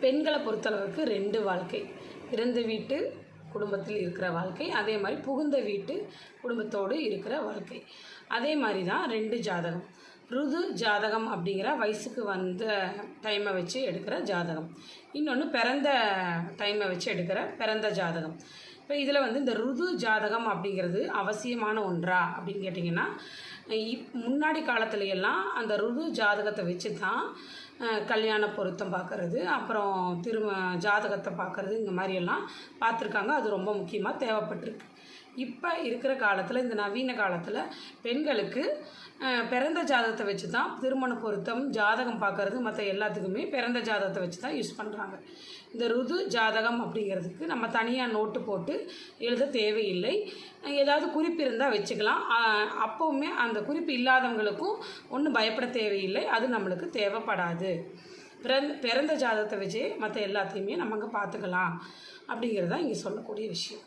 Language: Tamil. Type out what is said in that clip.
பெண்களை பொறுத்தளவுக்கு ரெண்டு வாழ்க்கை. பிறந்த வீட்டு குடும்பத்தில் இருக்கிற வாழ்க்கை அதே மாதிரி புகுந்த வீட்டு குடும்பத்தோடு இருக்கிற வாழ்க்கை. அதே மாதிரி தான் ரெண்டு ஜாதகம். ருது ஜாதகம் அப்படிங்கிற வயசுக்கு வந்த டைமை வச்சு எடுக்கிற ஜாதகம். இன்னொன்று பிறந்த டைமை வச்சு எடுக்கிற பிறந்த ஜாதகம். இப்போ இதில் வந்து இந்த ருது ஜாதகம் அப்படிங்கிறது அவசியமான ஒன்றா அப்படின்னு கேட்டிங்கன்னா இப் முன்னாடி காலத்துல எல்லாம் அந்த ருது ஜாதகத்தை வச்சு தான் கல்யாண பொருத்தம் பார்க்கறது அப்புறம் திரும ஜாதகத்தை பார்க்கறது இந்த மாதிரியெல்லாம் பார்த்துருக்காங்க அது ரொம்ப முக்கியமாக தேவைப்பட்டிருக்கு. இப்போ இருக்கிற காலத்தில் இந்த நவீன காலத்தில் பெண்களுக்கு பிறந்த ஜாதகத்தை வச்சு தான் திருமண பொருத்தம் ஜாதகம் பார்க்கறது மற்ற எல்லாத்துக்குமே பிறந்த ஜாதகத்தை வச்சு தான் யூஸ் பண்ணுறாங்க இந்த ருது ஜாதகம் அப்படிங்கிறதுக்கு நம்ம தனியாக நோட்டு போட்டு எழுத தேவையில்லை. ஏதாவது குறிப்பு இருந்தால் வச்சுக்கலாம். அப்போவுமே அந்த குறிப்பு இல்லாதவங்களுக்கும் ஒன்றும் பயப்பட தேவையில்லை. அது நம்மளுக்கு தேவைப்படாது. பிறந்த பிறந்த ஜாதகத்தை வச்சே மற்ற எல்லாத்தையுமே நம்ம அங்கே பார்த்துக்கலாம். அப்படிங்கிறது தான் இங்கே சொல்லக்கூடிய விஷயம்.